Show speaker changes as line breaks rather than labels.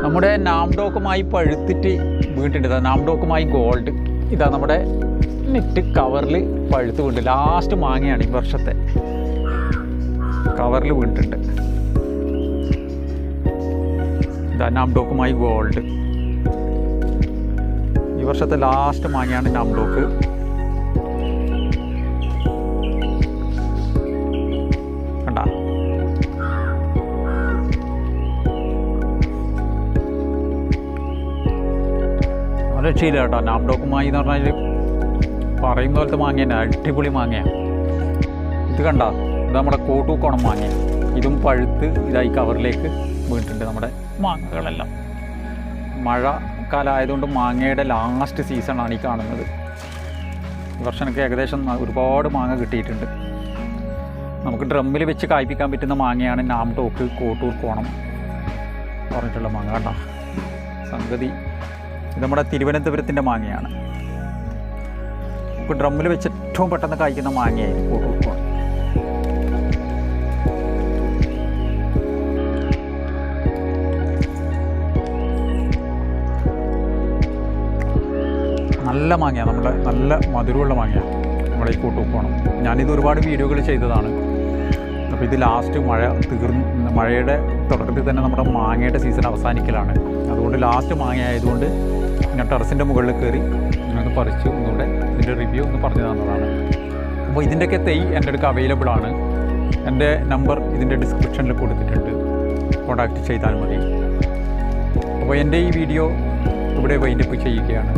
നമ്മുടെ നാംഡോക്കുമായി പഴുത്തിട്ട് വീണിട്ടുണ്ട്. നാംഡോക്കുമായി ഗോൾഡ് ഇതാ നമ്മുടെ നെറ്റ് കവറിൽ പഴുത്ത് വീണ്ട് ലാസ്റ്റ് മാങ്ങയാണ് ഈ വർഷത്തെ. കവറിൽ വീണിട്ടുണ്ട്. ഇതാ നാംഡോക്കുമായി ഗോൾഡ് ഈ വർഷത്തെ ലാസ്റ്റ് മാങ്ങയാണ് നാംഡോക്ക്. രക്ഷയില്ല കേട്ടോ. നാംഡോക്കുമായി എന്ന് പറഞ്ഞാൽ പറയുന്ന പോലത്തെ മാങ്ങയാണ് അടിപൊളി മാങ്ങയാണ് ഇത് കണ്ട ഇത് നമ്മുടെ കോട്ടൂക്കോണം മാങ്ങ ഇതും പഴുത്ത് ഇതായി കവറിലേക്ക് വീണിട്ടുണ്ട് നമ്മുടെ മാങ്ങകളെല്ലാം. മഴ കാലമായതുകൊണ്ട് മാങ്ങയുടെ ലാസ്റ്റ് സീസണാണ് ഈ കാണുന്നത്. ഈ വർഷം ഏകദേശം ഒരുപാട് മാങ്ങ കിട്ടിയിട്ടുണ്ട്. നമുക്ക് ഡ്രമ്മിൽ വെച്ച് കായ്പ്പിക്കാൻ പറ്റുന്ന മാങ്ങയാണ് നാം ടോക്ക് കോട്ടൂർ കോണം പറഞ്ഞിട്ടുള്ള മാങ്ങ കേട്ടോ സംഗതി ഇത് നമ്മുടെ തിരുവനന്തപുരത്തിന്റെ മാങ്ങയാണ്. ഇപ്പോൾ ഡ്രമ്മിൽ വെച്ച് ഏറ്റവും പെട്ടെന്ന് കായ്ക്കുന്ന മാങ്ങയായിരുന്നു കൂട്ടുകൂട്ടുമാണ് നല്ല മാങ്ങയാണ്. നമ്മുടെ നല്ല മധുരമുള്ള മാങ്ങയാണ്. നമ്മുടെ ഈ കൂട്ടുപോണം ഞാനിത് ഒരുപാട് വീഡിയോകൾ ചെയ്തതാണ്. അപ്പോൾ ഇത് ലാസ്റ്റ് മഴ തീർന്ന് മഴയുടെ തുടക്കത്തിൽ തന്നെ നമ്മുടെ മാങ്ങയുടെ സീസൺ അവസാനിക്കലാണ്. അതുകൊണ്ട് ലാസ്റ്റ് മാങ്ങ ആയതുകൊണ്ട് ഞാൻ ടെറസിന്റെ മുകളിൽ കയറി ഒന്ന് പറിച്ചു ഒന്നുകൂടെ. ഇതിന്റെ റിവ്യൂ ഒന്ന് പറഞ്ഞു തന്നതാണ്. അപ്പോൾ ഇതിന്റെയൊക്കെ തൈ എന്റെ അടുക്ക് അവൈലബിൾ ആണ്. എന്റെ നമ്പർ ഇതിന്റെ ഡിസ്ക്രിപ്ഷനിൽ കൊടുത്തിട്ടുണ്ട്. കോൺടാക്റ്റ് ചെയ്താൽ മതി. അപ്പോൾ എന്റെ ഈ വീഡിയോ ഇവിടെ വൈൻഡപ്പ് ചെയ്യുകയാണ്.